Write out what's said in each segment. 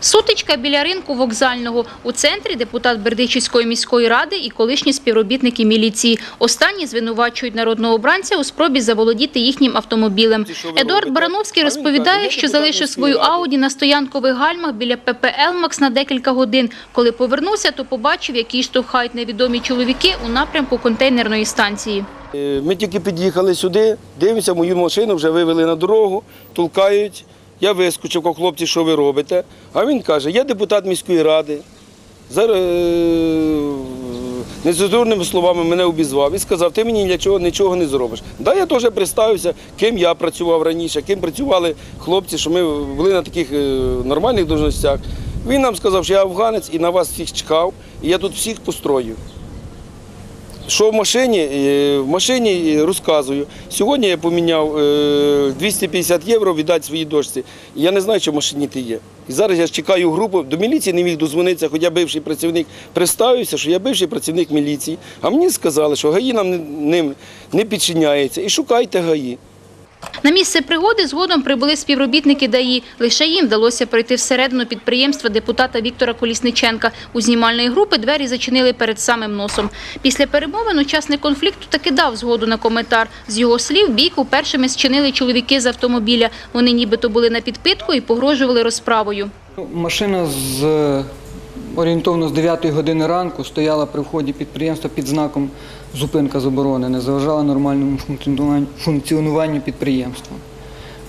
Сутичка біля ринку вокзального. У центрі депутат Бердичівської міської ради і колишні співробітники міліції. Останні звинувачують народного обранця у спробі заволодіти їхнім автомобілем. Едуард Барановський розповідає, що залишив свою Ауді на стоянкових гальмах біля ПП «Елмакс» на декілька годин. Коли повернувся, то побачив, які штовхають невідомі чоловіки у напрямку контейнерної станції. Е, Ми тільки під'їхали сюди, дивимося, мою машину вже вивели на дорогу, толкають. Я вискочив, кажу, хлопці, що ви робите? А він каже, я депутат міської ради. Зараз е, нецензурними словами мене обізвав і сказав, ти мені нічого, нічого не зробиш. Да, я теж представився, ким я працював раніше, ким працювали хлопці, що ми були на таких е, нормальних должностях. Він нам сказав, що я афганець і на вас всіх чекав, і я тут всіх построю. Що в машині? Е, В машині е, розказую. Сьогодні я поміняв е, 250 євро віддати своїй дочці. Я не знаю, що в машині ти є. І зараз я чекаю групу. До міліції не міг дозвонитися, хоча бивший працівник представився, що я бивший працівник міліції. А мені сказали, що ГАІ нам ним не підчиняється. І шукайте ГАІ. На місце пригоди згодом прибули співробітники ДАІ. Лише їм вдалося пройти всередину підприємства депутата Віктора Колісниченка. У знімальної групи двері зачинили перед самим носом. Після перемовин учасник конфлікту таки дав згоду на коментар. З його слів, бійку першими зчинили чоловіки з автомобіля. Вони нібито були на підпитку і погрожували розправою. Машина з орієнтовно з 9 години ранку стояла при вході підприємства під знаком зупинка заборони, не заважала нормальному функціонуванню- підприємства.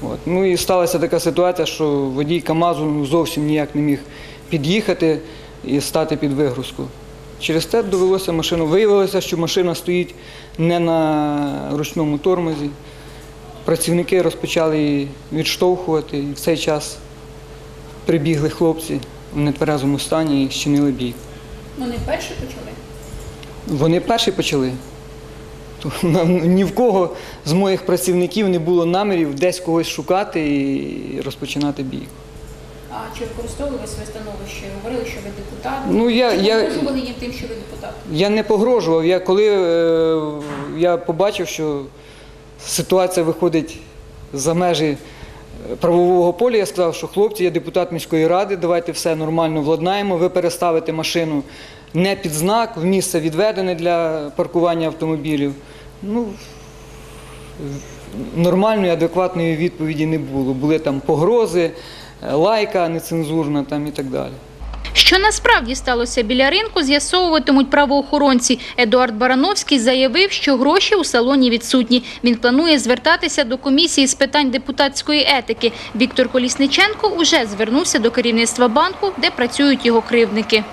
От. Ну і сталася така ситуація, що водій КАМАЗу ну, зовсім ніяк не міг під'їхати і стати під вигрузку. Через те довелося машину. Виявилося, що машина стоїть не на ручному тормозі. Працівники розпочали її відштовхувати, і в цей час прибігли хлопці в нетверезому стані і щинили бій. Вони перші почали? Вони перші почали. То ні в кого з моїх працівників не було намірів десь когось шукати і розпочинати бій. А чи використовували своє становище? Говорили, що ви депутат? Ну, я- Чи я- погрожували їм тим, що ви депутат? Я не погрожував. Я коли е, я побачив, що ситуація виходить за межі правового поля, я сказав, що хлопці, я депутат міської ради, давайте все нормально владнаємо. Ви переставите машину не під знак, в місце відведене для паркування автомобілів. Ну, нормальної, адекватної відповіді не було. Були там погрози, лайка нецензурна там і так далі. Що насправді сталося біля ринку, з'ясовуватимуть правоохоронці. Едуард Барановський заявив, що гроші у салоні відсутні. Він планує звертатися до комісії з питань депутатської етики. Віктор Колісниченко уже звернувся до керівництва банку, де працюють його кривдники.